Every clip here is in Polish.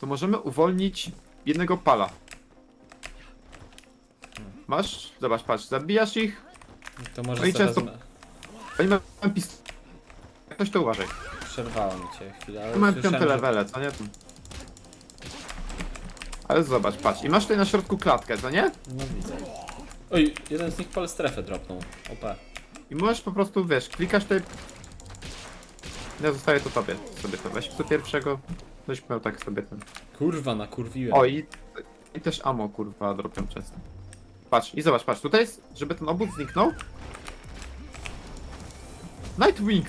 to możemy uwolnić jednego pala. Masz? Zobacz, patrz, zabijasz ich, To może No i sobie często- wezmę. oni mają pistolet. Jak ktoś to uważaj. Przerwało mi cię chwilę, ale Tu mamy słyszałem, piąte że- levele, co nie? Ale zobacz, patrz, i masz tutaj na środku klatkę, co nie? No widzę. Oj, jeden z nich pal strefę dropnął. OP. I możesz po prostu, wiesz, klikasz tutaj... Ja zostawię to tobie, sobie to weź tu pierwszego. Ktoś miał tak sobie ten... Kurwa, nakurwiłem. O i, i też ammo kurwa dropią często. Patrz i zobacz, patrz, tutaj jest, żeby ten obóz zniknął. Nightwing!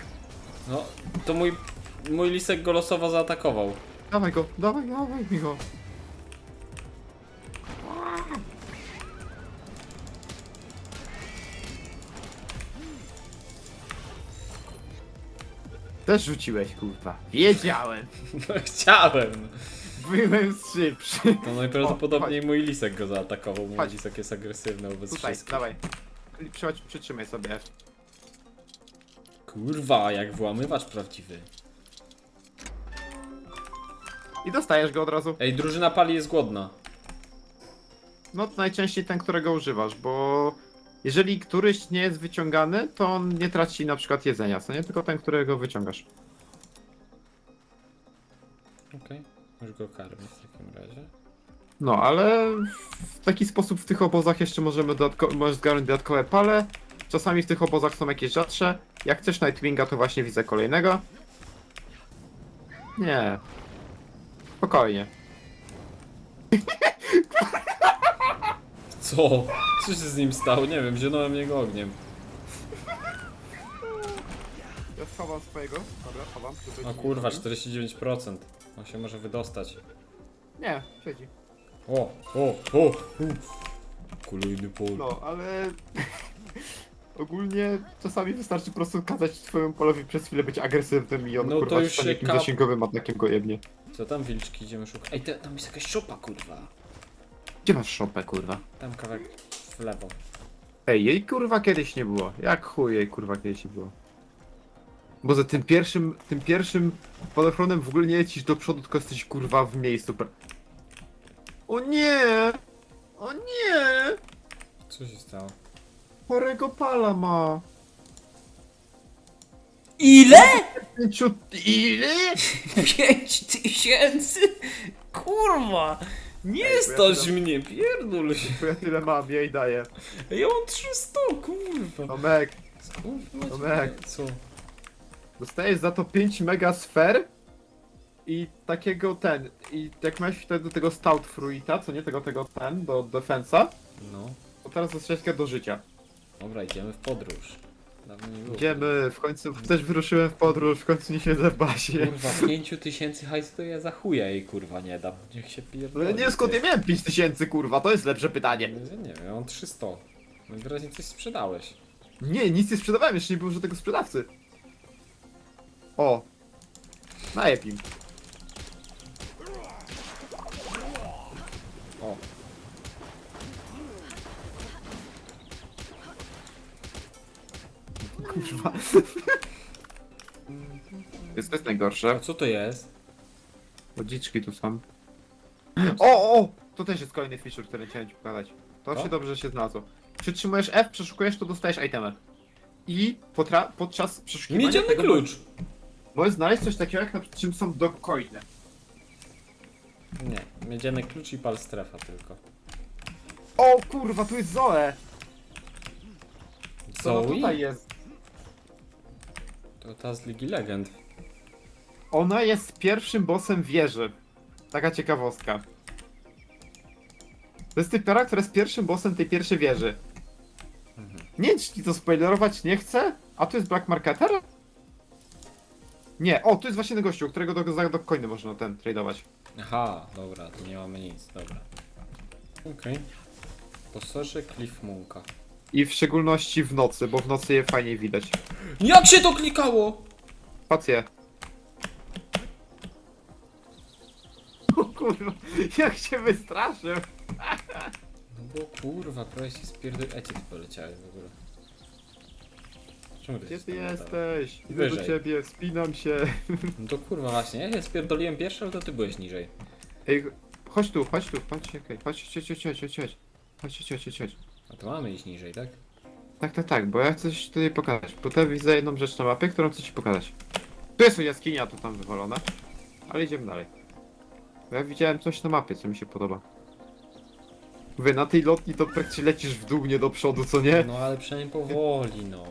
No, to mój... Mój lisek go losowo zaatakował. Dawaj go, dawaj, dawaj mi go. Też rzuciłeś kurwa. Wiedziałem. No chciałem. Byłem szybszy. To najprawdopodobniej mój lisek go zaatakował. Mój Chodź. lisek jest agresywny wobec Tutaj, wszystkich. dawaj. Przychodź, przytrzymaj sobie. Kurwa, jak włamywacz prawdziwy. I dostajesz go od razu. Ej, drużyna pali jest głodna. No to najczęściej ten, którego używasz, bo jeżeli któryś nie jest wyciągany, to on nie traci na przykład jedzenia, co nie? Tylko ten, którego wyciągasz. Okej, już go karmię w takim razie. No, ale w taki sposób w tych obozach jeszcze możemy dodatko- możesz zgarnąć dodatkowe pale. Czasami w tych obozach są jakieś rzadsze. Jak chcesz Nightwinga, to właśnie widzę kolejnego. Nie. Spokojnie. Co? Co się z nim stało? Nie wiem, zionąłem jego ogniem. Ja schowam swojego. Dobra, schowam. O kurwa, 49%. On się może wydostać. Nie, siedzi. O, o, o! u. Kolejny pol. No, ale ogólnie czasami wystarczy po prostu kazać twojemu polowi przez chwilę być agresywnym i on No to kurwa już się takim kap- zasięgowym atakiem go jebnie. Co tam wilczki idziemy szukać? Ej, te, tam jest jakaś szopa, kurwa. Gdzie masz szopę, kurwa? Tam kawałek w lewo. Ej, jej kurwa kiedyś nie było. Jak chuj jej kurwa kiedyś nie było. Bo za tym pierwszym, tym pierwszym podochronem w ogóle nie lecisz do przodu, tylko jesteś kurwa w miejscu. pra- O nie! O nie! Co się stało? Chorego pala ma. Ile? Pięciu... Ile? Pięć tysięcy? Kurwa! Nie Ej, bo ja stać tyle- mnie, pierdol się. Bo ja tyle mam, jej daję. Ja mam 300, kurwa. Tomek, Kurwa, Tomek. Co? Dostajesz za to 5 mega sfer i takiego ten, i jak miałeś wtedy do tego stout fruita, co nie tego, tego ten, do defensa, No, to teraz dostajesz do życia. dobra, idziemy w podróż. Dawno nie było. Idziemy, w końcu też wyruszyłem w podróż, w końcu nie siedzę w basie. Kurwa, 5 tysięcy hajs to ja za chuja jej kurwa nie dam. Niech się No pierdoli. ja nie skąd ja miałem 5000 kurwa, to jest lepsze pytanie. Ja nie wiem, ja mam 300. No i wyraźnie coś sprzedałeś. Nie, nic nie sprzedawałem, jeszcze nie było żadnego sprzedawcy. O. Najeb im. O, Kurwa. Jest to jest a najgorsze. co to jest? Chodziczki tu są. O, o! To też jest kolejny feature, który chciałem ci pokazać. To Co? się dobrze się znalazło. Przytrzymujesz F, przeszukujesz, to dostajesz itemę. I potra- podczas przeszukiwania Miedziany tego klucz! Możesz znaleźć coś takiego, jak na czym są docoiny. Nie, miedziany klucz i pal strefa tylko. O kurwa, tu jest Zoe! Co Zoe? tutaj jest? To ta z Ligi Legend. Ona jest pierwszym bossem wieży. Taka ciekawostka. To jest typiara, która jest pierwszym bossem tej pierwszej wieży. Nie wiem, czy ci to spoilerować nie chcę. A tu jest Black Marketer? Nie, o, tu jest właśnie ten gościu, którego do, za do coiny można ten tradeować. Aha, dobra, tu nie mamy nic, dobra. Okej. Posorze Cliff Munka. I w szczególności w nocy, bo w nocy je fajniej widać. Jak się to klikało? Pację. O kurwa, jak się wystraszył. No bo kurwa, prawie się spierdol... Gdzie ty poleciałeś w ogóle? Czemu ty Gdzie ty jesteś? Idę do Wyżej. ciebie, spinam się. No to kurwa właśnie, ja się spierdoliłem pierwszy, ale to ty byłeś niżej. Ej, chodź tu, chodź tu, chodź, czekaj, chodź, chodź, chodź, chodź, chodź, chodź, chodź, chodź, chodź, chodź. A to mamy iść niżej, tak? Tak, tak, tak, bo ja chcę ci tutaj pokazać. Bo tutaj widzę jedną rzecz na mapie, którą chcę ci pokazać. Tu jest jaskinia, to tam wywalone. Ale idziemy dalej. Bo ja widziałem coś na mapie, co mi się podoba. Mówię, na tej lotni to praktycznie lecisz w dół, nie do przodu, co nie? No ale przynajmniej powoli, no.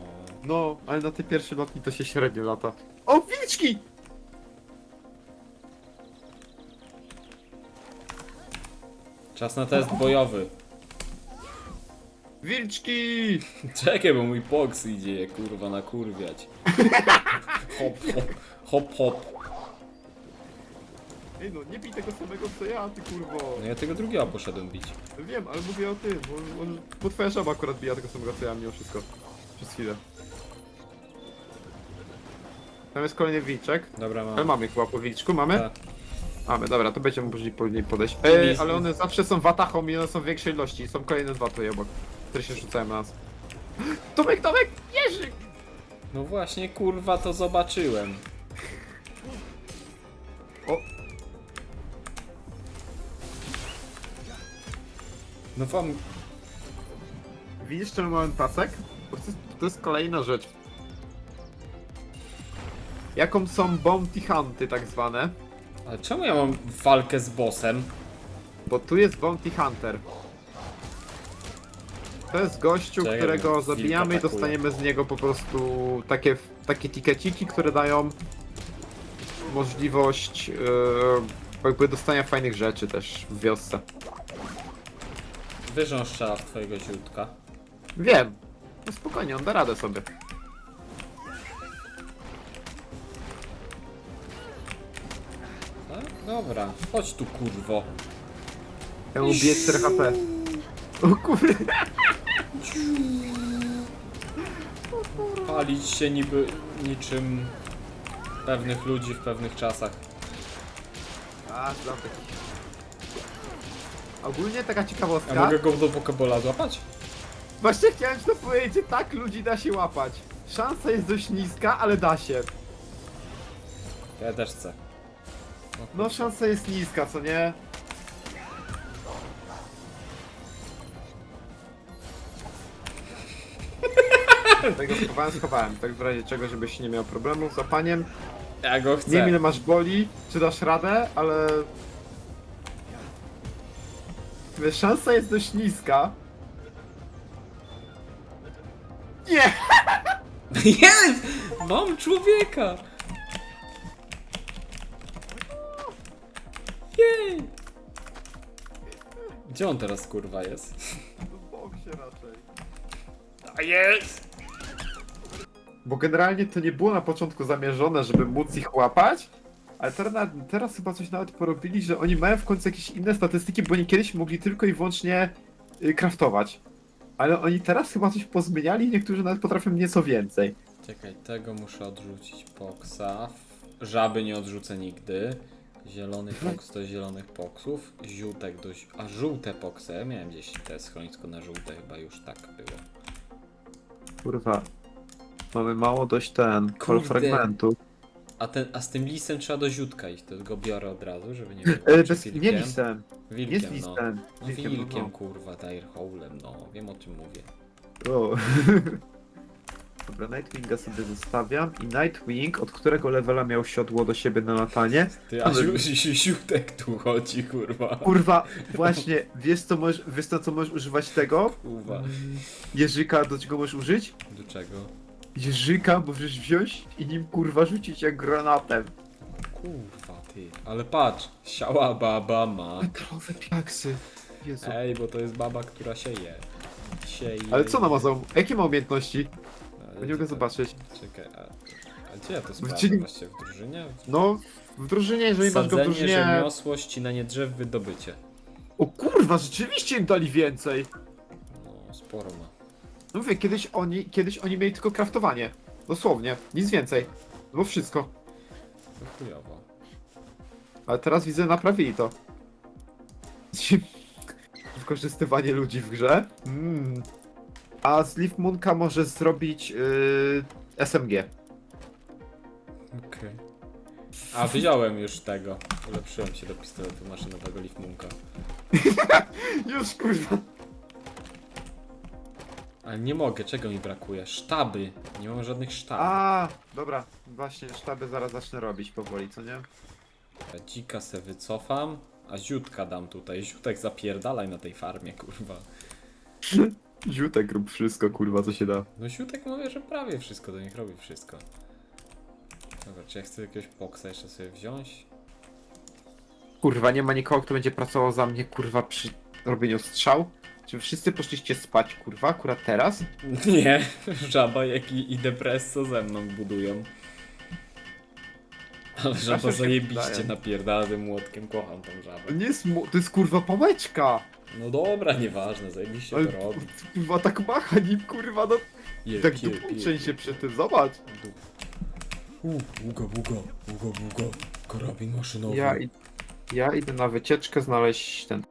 No, ale na tej pierwszej lotni to się średnio lata. O, wilczki! Czas na test bojowy. Wilczki! Czekaj, bo mój box idzie kurwa nakurwiać. Hop, hop, hop, hop. Ej no, nie bij tego samego co ja, ty kurwo. No ja tego drugiego poszedłem bić. Wiem, ale mówię o tym, bo, bo, bo twoja żaba akurat bija tego samego co ja mimo wszystko. Przez chwilę. Tam jest kolejny wilczek. Dobra, Ale mam. mamy chyba po wilczku, mamy? Tak. Mamy, dobra, to będziemy mogli później podejść. Ej, Nic, ale one zawsze są watachą i one są w większej ilości. Są kolejne dwa tutaj obok, które się rzucają na nas. Tomek, Tomek! Jerzyk! No właśnie, kurwa, to zobaczyłem. O, No wam... widzisz czemu mamy pasek? Bo to, jest- to jest kolejna rzecz. Jaką są bounty hunty tak zwane? Ale czemu ja mam walkę z bossem? Bo tu jest Bounty Hunter. To jest gościu, Czekaj, którego zabijamy i atakuje. dostaniemy z niego po prostu takie, takie tikeciki, które dają możliwość yy, jakby dostania fajnych rzeczy też w wiosce. Wiesz, że on strzela w twojego ziutka. Wiem. No spokojnie, on da radę sobie. Tak? Dobra, chodź tu kurwo. Ja mu biję 4 HP. O kurde. Palić się niby niczym pewnych ludzi w pewnych czasach. A, znam takich. Ogólnie taka A ciekawostka. mogę go do Pokebola złapać? Właśnie chciałem ci to powiedzieć, tak ludzi da się łapać. Szansa jest dość niska, ale da się. Ja też chcę. No szansa jest niska, co nie? Tego schowałem, schowałem. Tak w razie czego, żebyś nie miał problemów z łapaniem. Ja go Nie chcę. wiem ile masz boli, czy dasz radę, ale... Wiesz, szansa jest dość niska. Nie! Jest! Mam człowieka! Jej! Gdzie on teraz kurwa jest? W boksie raczej. A jest! Bo generalnie to nie było na początku zamierzone, żeby móc ich łapać, ale teraz, teraz chyba coś nawet porobili, że oni mają w końcu jakieś inne statystyki, bo oni kiedyś mogli tylko i wyłącznie y, craftować. Ale oni teraz chyba coś pozmieniali i niektórzy nawet potrafią nieco więcej. Czekaj, tego muszę odrzucić poksa. Żaby nie odrzucę nigdy. Zielony poks do zielonych poksów. Żółtek do... zi- A żółte poksy. Ja miałem gdzieś te schronisko na żółte, chyba już tak było. Kurwa. Mamy mało dość ten, kol Kurde. fragmentu. A, ten, a z tym lisem trzeba do ziutka iść, to go biorę od razu, żeby nie było. E, bez, nie wilkiem? listem, nie Wilkiem, z no. listem. No Wilkiem, wilkiem, no, kurwa, Direhowlem, no. Wiem o czym mówię. no. O. Dobra, Nightwinga sobie zostawiam i Nightwing, od którego levela miał siodło do siebie na latanie, Ty, a Ale- ziu- ziu- ziutek tu chodzi, kurwa. Kurwa, właśnie, wiesz co możesz, wiesz na co możesz używać tego? Kurwa. Jeżyka, do czego możesz użyć? Do czego? Jeżyka możesz wziąć i nim kurwa rzucić jak granatem. Kurwa, ty. Ale patrz, siała baba ma. Metalowe piaksy. Jezu. Ej, bo to jest baba, która się je. Sieje. Ale co ona ma za... Jakie ma umiejętności? Ale nie mogę czekaj, zobaczyć. Czekaj, a, a gdzie ja to sprawdzę właściwie w drużynie? No, w drużynie, jeżeli masz go w Sadzenie, drużynie... rzemiosło, ścinanie drzew, wydobycie. O kurwa, rzeczywiście im dali więcej. No, sporo ma. No mówię, kiedyś oni, kiedyś oni mieli tylko kraftowanie. Dosłownie, nic więcej. Było wszystko. To chujowo. Ale teraz widzę, naprawili to. Wykorzystywanie ludzi w grze. Mm. A Sleeve Moonka może zrobić yy, SMG. Okej. A, wziąłem już tego. Ulepszyłem się do pistoletu maszynowego Leafmunka. Już kurwa. Ale nie mogę, czego mi brakuje? Sztaby. Nie mam żadnych sztabów. A, dobra, właśnie sztaby zaraz zacznę robić powoli, co nie? Ja dzika se wycofam, a ziutka dam tutaj. Ziutek zapierdalaj na tej farmie, kurwa. Ziutek rób wszystko, kurwa, co się da. No ziutek mówię, że prawie wszystko, to niech robi wszystko. Dobra, czy ja chcę jakiegoś poksa jeszcze sobie wziąć? Kurwa, nie ma nikogo, kto będzie pracował za mnie, kurwa, przy robieniu strzał? Czy wszyscy poszliście spać, kurwa, akurat teraz? Nie, żaba jak i, i depresso ze mną budują. Ale żaba Zawsze się zajebiście wydaje. napierdala tym młotkiem, kocham tą To żabę. nie jest mu... to jest kurwa pałeczka! No dobra, nieważne, zajebiście Ale to robi. kurwa, tak macha nim, kurwa, no... Je, tak je, dupą je, trzęsie przy tym, zobacz! U, uga, uga, uga, uga. Karabin maszynowy. Ja, i... ja idę na wycieczkę znaleźć ten...